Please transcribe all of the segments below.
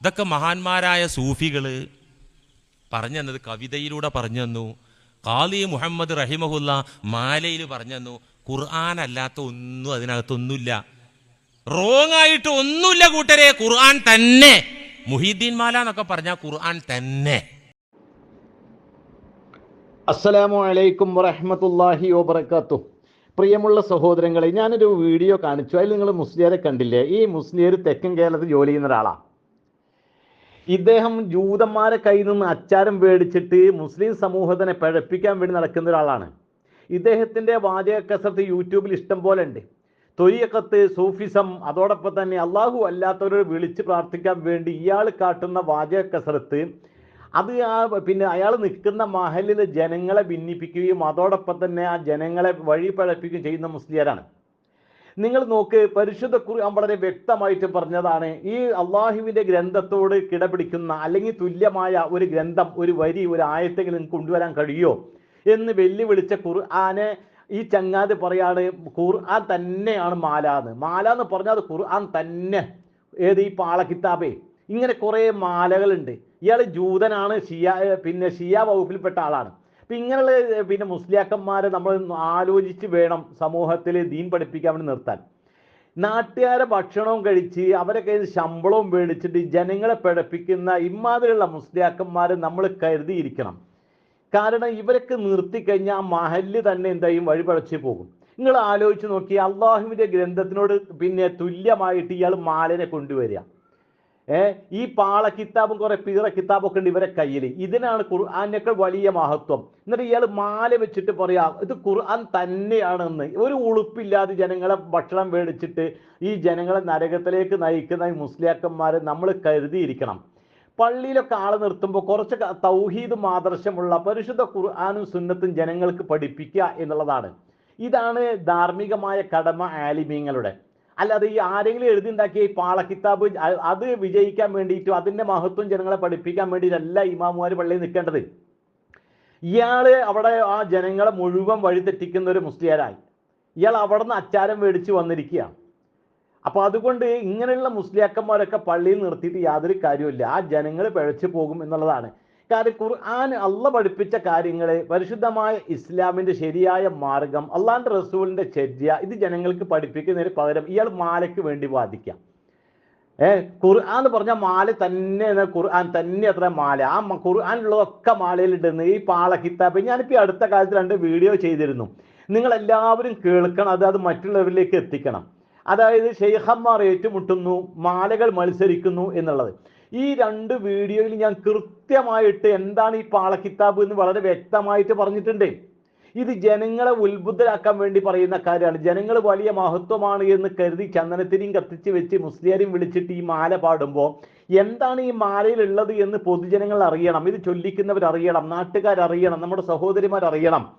ഇതൊക്കെ മഹാന്മാരായ സൂഫികൾ പറഞ്ഞു തന്നത് കവിതയിലൂടെ പറഞ്ഞു തന്നു ഖാലി മുഹമ്മദ് റഹിമഹുല്ല മാലയിൽ പറഞ്ഞു തന്നു ഖുർആൻ അല്ലാത്ത ഒന്നും അതിനകത്തൊന്നുമില്ല. റോങ് ആയിട്ട് ഒന്നുമില്ല കൂട്ടരെ ഖുർആൻ തന്നെ. മുഹീദ്ദീൻ മാല എന്നൊക്കെ പറഞ്ഞാൽ ഖുർആൻ തന്നെ. അസ്സലാമു അലൈക്കും വറഹ്മത്തുള്ളാഹി വബറകാതുഹു. പ്രിയമുള്ള സഹോദരങ്ങളെ ഞാനൊരു വീഡിയോ കാണിച്ചു. അതിൽ നിങ്ങൾ മുസ്ലിയരെ കണ്ടില്ലേ? ഈ മുസ്ലിയർ തെക്കൻ കേരളത്തിൽ ജോലി ചെയ്യുന്ന ഒരാളാണ് ഇദ്ദേഹം ജൂതന്മാരെ കയ്യിൽ നിന്ന് അച്ചാരം മേടിച്ചിട്ട് മുസ്ലിം സമൂഹത്തിനെ പഴപ്പിക്കാൻ വേണ്ടി നടക്കുന്ന ഒരാളാണ്. ഇദ്ദേഹത്തിന്റെ വാചക കസർത്ത് യൂട്യൂബിൽ ഇഷ്ടം പോലെ ഉണ്ട്. തൊയ്യക്കത്ത് സൂഫിസം അതോടൊപ്പം തന്നെ അള്ളാഹു അല്ലാത്തവരോട് വിളിച്ച് പ്രാർത്ഥിക്കാൻ വേണ്ടി ഇയാൾ കാട്ടുന്ന വാചക കസരത്ത് അത് ആ പിന്നെ അയാൾ നിൽക്കുന്ന മഹലിലെ ജനങ്ങളെ ഭിന്നിപ്പിക്കുകയും അതോടൊപ്പം തന്നെ ആ ജനങ്ങളെ വഴി പഴപ്പിക്കുകയും ചെയ്യുന്ന മുസ്ലിയരാണ്. നിങ്ങൾ നോക്ക് പരിശുദ്ധ ഖുർആൻ വളരെ വ്യക്തമായിട്ട് പറഞ്ഞതാണ്. ഈ അള്ളാഹുവിന്റെ ഗ്രന്ഥത്തോട് കിടപിടിക്കുന്ന അല്ലെങ്കിൽ തുല്യമായ ഒരു ഗ്രന്ഥം ഒരു വരി ഒരു ആയത്തെങ്കിലും കൊണ്ടുവരാൻ കഴിയുമോ? എന്ന് വെല്ലുവിളിച്ച ഖുർആനെ ഈ ചങ്ങാതി പറയാണ് ഖുർആൻ തന്നെയാണ് മാല എന്ന് മാല എന്ന് പറഞ്ഞാൽ ഖുർആൻ തന്നെ. ഏത് ഈ പാള കിതാബേ ഇങ്ങനെ കുറേ മാലകളുണ്ട്. ഇയാൾ ജൂതനാണ് ഷിയ പിന്നെ ഷിയ വകുപ്പിൽപ്പെട്ട ആളാണ്. അപ്പം ഇങ്ങനെയുള്ള പിന്നെ മുസ്ലിയാക്കന്മാരെ നമ്മൾ ആലോചിച്ച് വേണം സമൂഹത്തിൽ ദീൻ പഠിപ്പിക്കാൻ വേണ്ടി നിർത്താൻ. നാട്ടുകാരെ ഭക്ഷണവും കഴിച്ച് അവരെ കയ്യിൽ ശമ്പളവും മേടിച്ചിട്ട് ജനങ്ങളെ പിഴപ്പിക്കുന്ന ഇമാതിരിയുള്ള മുസ്ലിയാക്കന്മാരെ നമ്മൾ കരുതിയിരിക്കണം. കാരണം ഇവരൊക്കെ നിർത്തിക്കഴിഞ്ഞാൽ ആ മഹല്ല് തന്നെ എന്തായും വഴിപഴച്ച് പോകും. നിങ്ങൾ ആലോചിച്ച് നോക്കി അള്ളാഹുവിന്റെ ഗ്രന്ഥത്തിനോട് പിന്നെ തുല്യമായിട്ട് ഇയാൾ മാലിനെ കൊണ്ടുവരിക. ഈ പാള കിതാബും കുറെ പീറ കിതാബൊക്കെ ഉണ്ട് ഇവരെ കയ്യിൽ ഇതിനാണ് ഖുർആാനേക്കാൾ വലിയ മഹത്വം. എന്നിട്ട് ഇയാൾ മാല വെച്ചിട്ട് പറയാ ഇത് ഖുർആൻ തന്നെയാണെന്ന്. ഒരു ഉളുപ്പില്ലാതെ ജനങ്ങളെ ഭക്ഷണം മേടിച്ചിട്ട് ഈ ജനങ്ങളെ നരകത്തിലേക്ക് നയിക്കുന്ന ഈ മുസ്ലിയാക്കന്മാരെ നമ്മൾ കരുതിയിരിക്കണം. പള്ളിയിലൊക്കെ ആൾ നിർത്തുമ്പോൾ കുറച്ച് തൗഹീദ് മാദർശമുള്ള പരിശുദ്ധ ഖുർആാനും സുന്നത്തും ജനങ്ങൾക്ക് പഠിപ്പിക്കുക എന്നുള്ളതാണ്. ഇതാണ് ധാർമ്മികമായ കടമ ആലിമീങ്ങളുടെ. അല്ലാതെ ഈ ആരെങ്കിലും എഴുതി ഉണ്ടാക്കിയ ഈ പാള കിതാബ് അത് വിജയിക്കാൻ വേണ്ടിയിട്ടും അതിന്റെ മഹത്വം ജനങ്ങളെ പഠിപ്പിക്കാൻ വേണ്ടിയിട്ടല്ല ഇമാമുമാർ പള്ളിയിൽ നിൽക്കേണ്ടത്. ഇയാൾ അവിടെ ആ ജനങ്ങളെ മുഴുവൻ വഴിതെറ്റിക്കുന്ന ഒരു മുസ്ലിയാരായി. ഇയാൾ അവിടെ നിന്ന് അച്ചാരം മേടിച്ച് വന്നിരിക്കുകയാണ് അപ്പോൾ അതുകൊണ്ട് ഇങ്ങനെയുള്ള മുസ്ലിയാക്കന്മാരൊക്കെ പള്ളിയിൽ നിർത്തിയിട്ട് യാതൊരു കാര്യമില്ല ആ ജനങ്ങൾ പിഴച്ചു പോകും എന്നുള്ളതാണ്. കാരണം ഖുർആൻ അല്ല പഠിപ്പിച്ച കാര്യങ്ങൾ പരിശുദ്ധമായ ഇസ്ലാമിന്റെ ശരിയായ മാർഗം അള്ളാന്റെ റസൂലിന്റെ ചര്യ ഇത് ജനങ്ങൾക്ക് പഠിപ്പിക്കുന്നതിന് പകരം ഇയാൾ മാലയ്ക്ക് വേണ്ടി വാദിക്കാം. ഏ ഖുർആൻ എന്ന് പറഞ്ഞാൽ മാല തന്നെ ഖുർആൻ തന്നെ അത്ര മാല. ആ ഖുർആാനുള്ളതൊക്കെ മാലയിലിടുന്നു. ഈ പാള കിതാബ്. ഞാനിപ്പോൾ അടുത്ത കാലത്ത് രണ്ട് വീഡിയോ ചെയ്തിരുന്നു. നിങ്ങൾ എല്ലാവരും കേൾക്കണം അത് അത് മറ്റുള്ളവരിലേക്ക് എത്തിക്കണം. അതായത് ഷെയ്ഖന്മാർ ഏറ്റുമുട്ടുന്നു മാലകൾ മത്സരിക്കുന്നു എന്നുള്ളത്. ഈ രണ്ട് വീഡിയോയിൽ ഞാൻ കൃത്യമായിട്ട് എന്താണ് ഈ പാളക്കിത്താബ് എന്ന് വളരെ വ്യക്തമായിട്ട് പറഞ്ഞിട്ടുണ്ട്. ഇത് ജനങ്ങളെ ഉത്ബുദ്ധരാക്കാൻ വേണ്ടി പറയുന്ന കാര്യമാണ്. ജനങ്ങൾ വലിയ മഹത്വമാണ് എന്ന് കരുതി ചന്ദനത്തിനെയും കത്തിച്ച് വെച്ച് മുസ്ലിയാരെയും വിളിച്ചിട്ട് ഈ മാല പാടുമ്പോൾ എന്താണ് ഈ മാലയിലുള്ളത് എന്ന് പൊതുജനങ്ങൾ അറിയണം. ഇത് ചൊല്ലിക്കുന്നവർ അറിയണം. നാട്ടുകാർ അറിയണം. നമ്മുടെ സഹോദരിമാർ അറിയണം.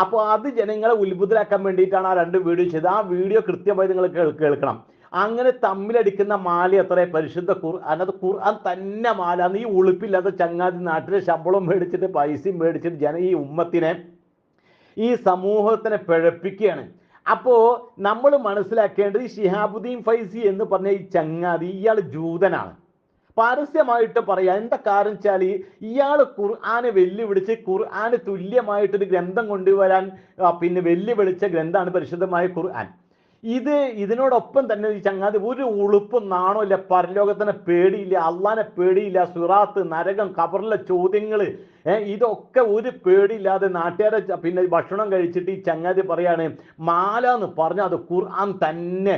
അപ്പോൾ അത് ജനങ്ങളെ ഉത്ബുദ്ധരാക്കാൻ വേണ്ടിയിട്ടാണ് ആ രണ്ട് വീഡിയോ ചെയ്തത്. ആ വീഡിയോ കൃത്യമായി നിങ്ങൾ കേൾ- കേൾക്കണം. അങ്ങനെ തമ്മിലടിക്കുന്ന മാല എത്ര പരിശുദ്ധ ഖുർആൻ അത് ഖുർആൻ തന്നെ മാല. ഈ ഉളുപ്പില്ലാത്ത ചങ്ങാതി നാട്ടിലെ ശമ്പളം മേടിച്ചിട്ട് പൈസയും മേടിച്ചിട്ട് ജന ഈ ഉമ്മത്തിനെ ഈ സമൂഹത്തിനെ പിഴപ്പിക്കുകയാണ്. അപ്പോൾ നമ്മൾ മനസ്സിലാക്കേണ്ടത് ഈ ഷിഹാബുദ്ദീൻ ഫൈസി എന്ന് പറഞ്ഞ ഈ ചങ്ങാതി ഇയാൾ ജൂതനാണ്. പരസ്യമായിട്ട് പറയാം എന്താ കാരണം വെച്ചാൽ ഇയാൾ ഖുർആാനെ വെല്ലുവിളിച്ച് ഖുർആാന് തുല്യമായിട്ടൊരു ഗ്രന്ഥം കൊണ്ടുവരാൻ പിന്നെ വെല്ലുവിളിച്ച ഗ്രന്ഥമാണ് പരിശുദ്ധമായ ഖുർആൻ. ഇത് ഇതിനോടൊപ്പം തന്നെ ഈ ചങ്ങാതി ഒരു ഉളുപ്പും നാണോ ഇല്ല പരലോകത്തിനെ പേടിയില്ല അള്ളാനെ പേടിയില്ല സുറാത്ത് നരകം കബറിലെ ചോദ്യങ്ങൾ ഇതൊക്കെ ഒരു പേടിയില്ലാതെ നാട്ടുകാരെ പിന്നെ ഭക്ഷണം കഴിച്ചിട്ട് ഈ ചങ്ങാതി പറയാണ് മാല എന്ന് പറഞ്ഞാൽ അത് ഖുർആൻ തന്നെ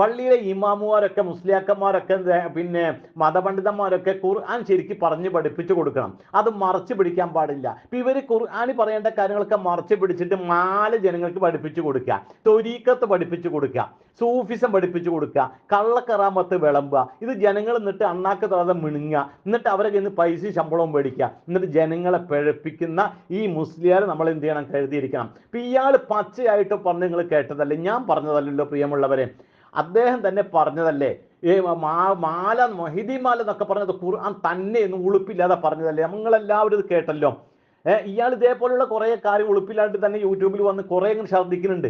പള്ളിയിലെ ഇമാമുമാരൊക്കെ മുസ്ലിയാക്കന്മാരൊക്കെ പിന്നെ മതപണ്ഡിതന്മാരൊക്കെ ഖുർആൻ ശരിക്കും പറഞ്ഞു പഠിപ്പിച്ചു കൊടുക്കണം. അത് മറച്ചു പിടിക്കാൻ പാടില്ല. ഇവർ ഖുർആാനി പറയേണ്ട കാര്യങ്ങളൊക്കെ മറച്ചു പിടിച്ചിട്ട് നാല് ജനങ്ങൾക്ക് പഠിപ്പിച്ചു കൊടുക്കുക. തൊരീക്കത്ത് പഠിപ്പിച്ചു കൊടുക്കുക. സൂഫിസം പഠിപ്പിച്ചു കൊടുക്കുക. കള്ളക്കറാമത്ത് വിളമ്പുക. ഇത് ജനങ്ങൾ എന്നിട്ട് അണ്ണാക്ക് തൊടാതെ മിണുങ്ങുക. എന്നിട്ട് അവരെ കയ്യിൽ നിന്ന് പൈസ ശമ്പളവും മേടിക്കുക. എന്നിട്ട് ജനങ്ങളെ പിഴപ്പിക്കുന്ന ഈ മുസ്ലിയാർ നമ്മൾ എന്ത് ചെയ്യണം കരുതിയിരിക്കണം. ഇയാൾ പച്ചയായിട്ട് പറഞ്ഞ് നിങ്ങൾ കേട്ടതല്ലേ? ഞാൻ പറഞ്ഞതല്ലല്ലോ പ്രിയമുള്ളവരെ. അദ്ദേഹം തന്നെ പറഞ്ഞതല്ലേ? മാ- മാല മൊഹിദി മാല എന്നൊക്കെ പറഞ്ഞത് ഖുർആൻ തന്നെ എന്ന് ഉളുപ്പില്ലാതെ പറഞ്ഞതല്ലേ? നമ്മളെല്ലാവരും ഇത് കേട്ടല്ലോ. ഏഹ് ഇയാൾ ഇതേപോലുള്ള കുറേ കാര്യം ഉളുപ്പില്ലാണ്ട് തന്നെ യൂട്യൂബിൽ വന്ന് കുറേ ഇങ്ങനെ ഛർദ്ദിക്കുന്നുണ്ട്.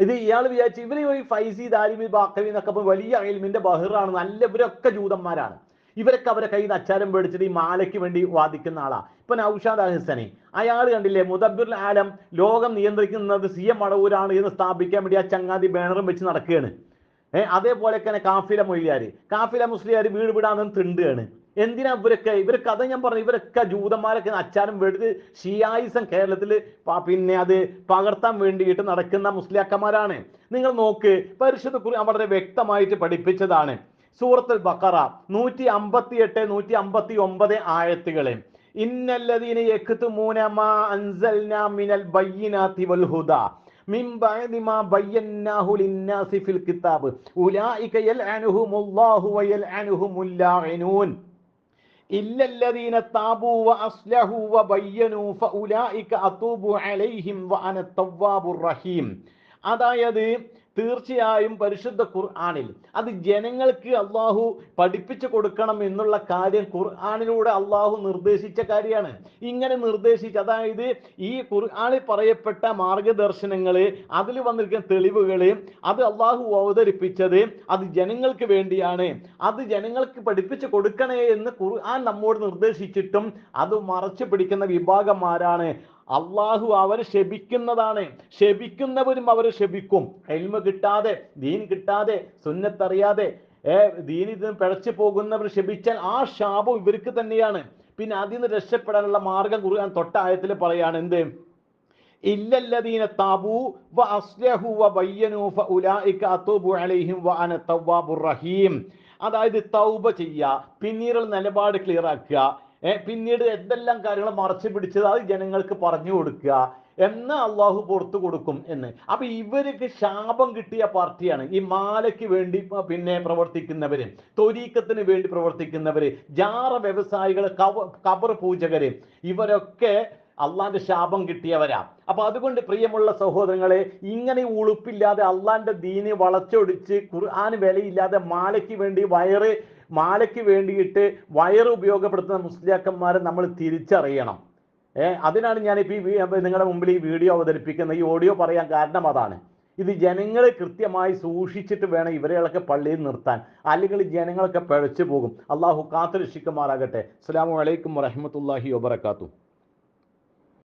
ഇത് ഇയാൾ വിചാരിച്ചു ഇവർ ഈ ഫൈസി ദാരിമി ബാക്കവി എന്നൊക്കെ വലിയ അയൽമിന്റെ ബഹിറാണ്. നല്ല ഇവരൊക്കെ ജൂതന്മാരാണ്. ഇവരൊക്കെ അവരെ കയ്യിൽ നിന്ന് അച്ചാരം മേടിച്ചിട്ട് ഈ മാലയ്ക്ക് വേണ്ടി വാദിക്കുന്ന ആളാ. ഇപ്പൊ നൌഷാദ് അഹിസനെ അയാൾ കണ്ടില്ലേ മുദബിർ ആലം ലോകം നിയന്ത്രിക്കുന്നത് സി എം മടവൂരാണ് എന്ന് സ്ഥാപിക്കാൻ വേണ്ടി ആ ചങ്ങാതി ബാനറും വെച്ച് നടക്കുകയാണ്. ഏഹ് അതേപോലെ തന്നെ കാഫില മൊയ്യാര് കാഫില മുസ്ലിയാർ വീട് വിടാന്ന് തിണ്ടുകയാണ്. എന്തിനാ ഇവരൊക്കെ ഇവരൊക്കെ കഥ ഞാൻ പറഞ്ഞു ഇവരൊക്കെ ജൂതന്മാരൊക്കെ അച്ചാരം വെടുത്ത് ഷിയായിസം കേരളത്തിൽ പിന്നെ അത് പകർത്താൻ വേണ്ടിയിട്ട് നടക്കുന്ന മുസ്ലിയാക്കന്മാരാണ്. നിങ്ങൾ നോക്ക് പരിശുദ്ധ കുറി വളരെ വ്യക്തമായിട്ട് പഠിപ്പിച്ചതാണ്. സൂറത്തുൽ ബക്കറ നൂറ്റി അമ്പത്തി എട്ട് നൂറ്റി അമ്പത്തി ഒമ്പത് ആയത്തുകളെ ഇന്നല്ലദീന യക്തുമൂന മാ അൻസൽനാ മിനൽ ബയ്യിനാതി വൽ ഹുദാ من بعد ما بيناه للناس في الكتاب أولئك يلعنهم الله ويلعنهم اللاعنون إلا الذين تابوا وأصلحوا وبينوا فأولئك أتوب عليهم وأنا التواب الرحيم അതായത് തീർച്ചയായും പരിശുദ്ധ ഖുർആാനിൽ. അത് ജനങ്ങൾക്ക് അള്ളാഹു പഠിപ്പിച്ചു കൊടുക്കണം എന്നുള്ള കാര്യം ഖുർആാനിലൂടെ അള്ളാഹു നിർദ്ദേശിച്ച കാര്യമാണ്. ഇങ്ങനെ നിർദ്ദേശിച്ച് അതായത് ഈ ഖുർആാനിൽ പറയപ്പെട്ട മാർഗദർശനങ്ങൾ അതിൽ വന്നിരിക്കുന്ന തെളിവുകൾ അത് അള്ളാഹു അവതരിപ്പിച്ചത് അത് ജനങ്ങൾക്ക് വേണ്ടിയാണ്. അത് ജനങ്ങൾക്ക് പഠിപ്പിച്ചു കൊടുക്കണേ എന്ന് ഖുർആൻ നമ്മോട് നിർദ്ദേശിച്ചിട്ടും അത് മറച്ചു പിടിക്കുന്ന വിഭാഗന്മാരാണ് അള്ളാഹു അവരെ ശപിക്കുന്നതാണ്. ശപിക്കുന്നവരും അവരെ ശപിക്കും. എൽമ കിട്ടാതെ ദീൻ കിട്ടാതെ സുന്നത്തറിയാതെ ഏ ദീനിൽ നിന്ന് പിഴച്ചു പോകുന്നവർ ശപിച്ചാൽ ആ ശാപം ഇവർക്ക് തന്നെയാണ്. പിന്നെ അതിൽ നിന്ന് രക്ഷപ്പെടാനുള്ള മാർഗം കുറുകാൻ തൊട്ടായത്തിൽ പറയാണ് എന്ത്? ഇല്ലല്ലദീന താബു വ അസ്ലഹു വ ബയ്യനു ഫ ഉലൈക അതൂബു അലൈഹിം വ അന തവ്വാബുർ റഹീം. അതായത് തൗബ ചെയ്യുക പിന്നീട് നിലപാട് ക്ലിയർ ആക്കുക പിന്നീട് എന്തെല്ലാം കാര്യങ്ങൾ മറച്ചു പിടിച്ചത് അത് ജനങ്ങൾക്ക് പറഞ്ഞു കൊടുക്കുക എന്ന് അള്ളാഹു പുറത്തു കൊടുക്കും എന്ന്. അപ്പൊ ഇവർക്ക് ശാപം കിട്ടിയ പാർട്ടിയാണ് ഈ മാലയ്ക്ക് വേണ്ടി പിന്നെ പ്രവർത്തിക്കുന്നവര് തൊരീക്കത്തിന് വേണ്ടി പ്രവർത്തിക്കുന്നവര് ജാറ വ്യവസായികൾ കബർ പൂജകര് ഇവരൊക്കെ അള്ളാന്റെ ശാപം കിട്ടിയവരാ. അപ്പൊ അതുകൊണ്ട് പ്രിയമുള്ള സഹോദരങ്ങളെ ഇങ്ങനെ ഉളുപ്പില്ലാതെ അള്ളാന്റെ ദീനെ വളച്ചൊടിച്ച് ഖുർആൻ വിലയില്ലാതെ മാലയ്ക്ക് വേണ്ടി വയറ് മാലയ്ക്ക് വേണ്ടിയിട്ട് വയറ് ഉപയോഗപ്പെടുത്തുന്ന മുസ്ലിയാക്കന്മാരെ നമ്മൾ തിരിച്ചറിയണം. ഏഹ് അതിനാണ് ഞാനിപ്പോൾ ഈ നിങ്ങളുടെ മുമ്പിൽ ഈ വീഡിയോ അവതരിപ്പിക്കുന്നത്. ഈ ഓഡിയോ പറയാൻ കാരണം അതാണ്. ഇത് ജനങ്ങളെ കൃത്യമായി സൂക്ഷിച്ചിട്ട് വേണം ഇവരെയൊക്കെ പള്ളിയിൽ നിർത്താൻ. അല്ലെങ്കിൽ ജനങ്ങളൊക്കെ പിഴച്ചു പോകും. അള്ളാഹു കാത്തു രക്ഷിക്കുമാറാകട്ടെ അസ്സാം വലൈക്കും വറഹമത്തല്ലാഹി വബർക്കാത്തു